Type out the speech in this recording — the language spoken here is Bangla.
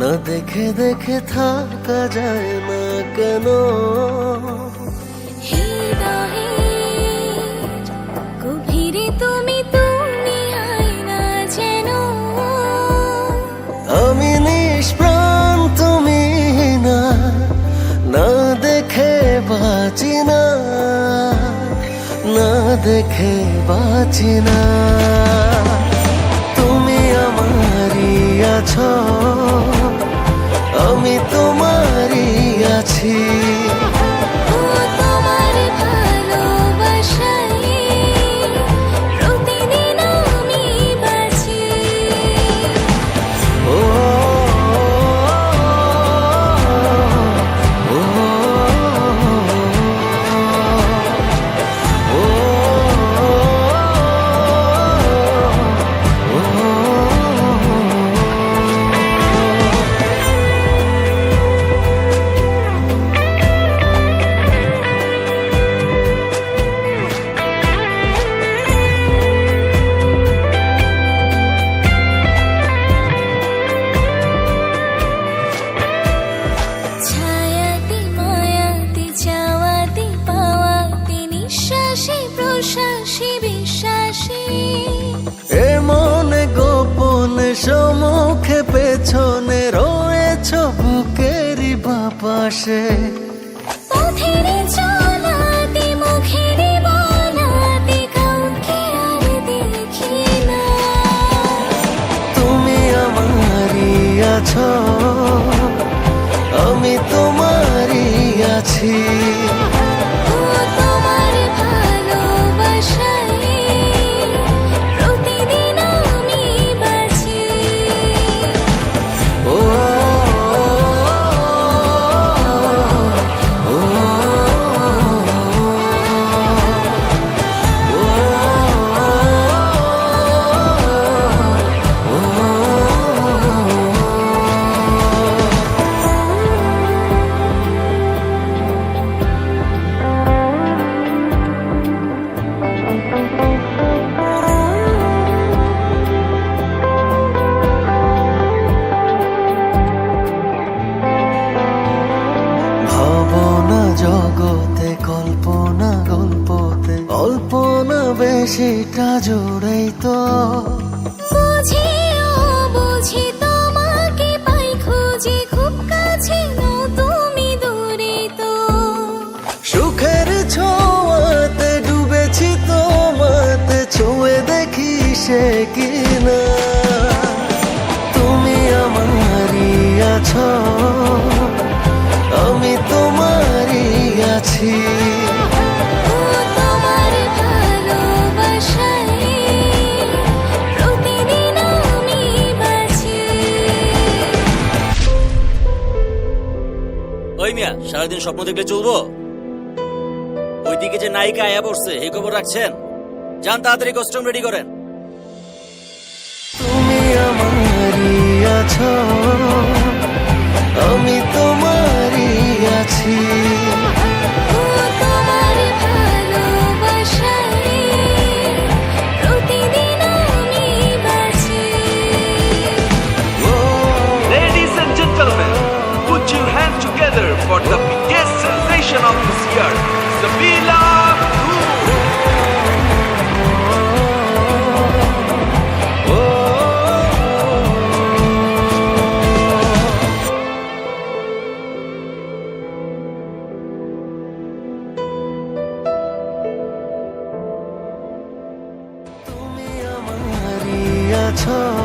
না দেখে দেখে থাকা যায় না কেন? আমি নিষ্প্রাণ তুমি না না দেখে বাঁচি না না দেখে বাঁচি না। তুমি আমারই আছো। আমি তোমারই না। তুমি আমারই আছো আমি তোমারই আছি। কল্পনা জোড়াই তো। বুঝি তোমাকে পাই খুঁজে খুব কাছে নো তুমি দূরে তো। সুখের ছোঁয়াতে ডুবেছি তোমাতে ছুঁয়ে দেখি সে কিনা। সারাদিন স্বপ্ন দেখলে চলবো? ওইদিকে যে নায়িকা আয়া পড়ছে এই খবর রাখছেন? যান তাড়াতাড়ি কস্টিউম রেডি করেন। sensation of this year, Sabila তুমি আমারই আছো আমি তোমারই আছি